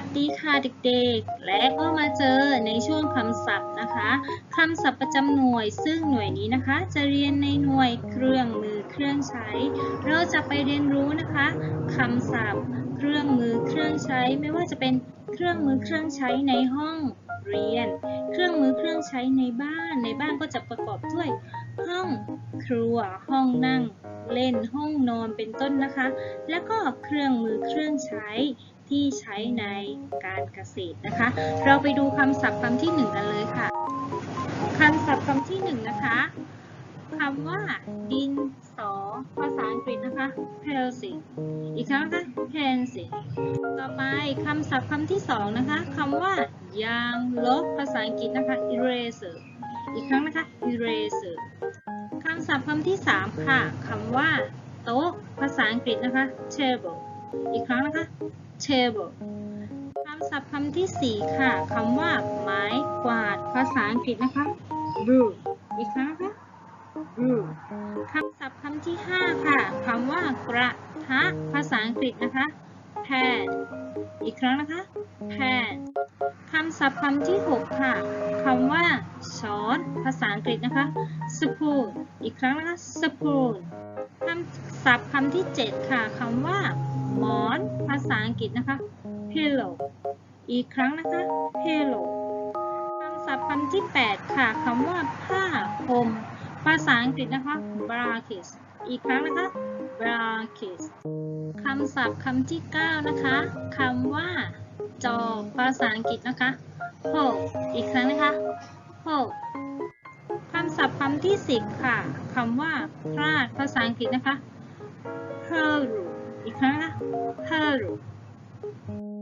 สดีค่ะเด็กๆ และก็มาเจอในช่วงคำศัพท์นะคะคำศัพท์ประจำหน่วย ซึ่งหน่วยนี้นะคะ จะเรียนในหน่วยเครื่องมือเครื่องใช้ เราจะไปเรียนรู้นะคะคำศัพท์ เครื่องมือเครื่องใช้ ไม่ว่าจะเป็นเครื่องมือเครื่องใช้ในห้องเรียน เครื่องมือเครื่องใช้ในบ้าน ในบ้านก็จะประกอบด้วย ห้องครัว ห้องนั่ง เล่นห้องนอนเป็นต้นนะคะ แล้วก็เครื่องมือเครื่องใช้ ที่ใช้ในการเกษตรนะคะ เราไปดูคำศัพท์คำที่หนึ่งกันเลยค่ะคำศัพท์คำที่หนึ่งนะคะคำว่าดินสอภาษาอังกฤษนะคะ pencil อีกครั้งนะคะ pencil ต่อไปคำศัพท์คำที่สองนะคะคำว่ายางลบภาษาอังกฤษนะคะ eraser อีกครั้งนะคะ eraser คำศัพท์คำที่3ค่ะคำว่าโต๊ะภาษาอังกฤษนะคะ table อีกครั้งนะคะ table คำศัพท์คำที่ 4 ค่ะคำว่า ไม้กวาดภาษาอังกฤษนะคะ broom อีกครั้งนะคะ broom คำศัพท์คำที่ 5 ค่ะคำว่ากระทะภาษาอังกฤษนะคะ pan อีกครั้งนะคะ pan คำศัพท์คำที่ 6 ค่ะคำว่า ช้อน ภาษาอังกฤษนะคะ spoon อีกครั้งนะคะ spoon คำศัพท์คำที่ 7 ค่ะคำว่า หมอน ภาษาอังกฤษนะคะ pillow อีกครั้งนะคะ pillow คำศัพท์คำที่ 8 ค่ะคำว่าผ้าห่มภาษาอังกฤษนะคะ blanket อีกครั้งนะคะ blanket คำศัพท์คำที่ 9 นะคะคำว่าจอภาษาอังกฤษนะคะ hole อีกครั้งนะคะ hole คำศัพท์คำที่ 10 ค่ะคำว่าพลาดภาษาอังกฤษนะคะ hurl อีกครั้งนะคะ hurl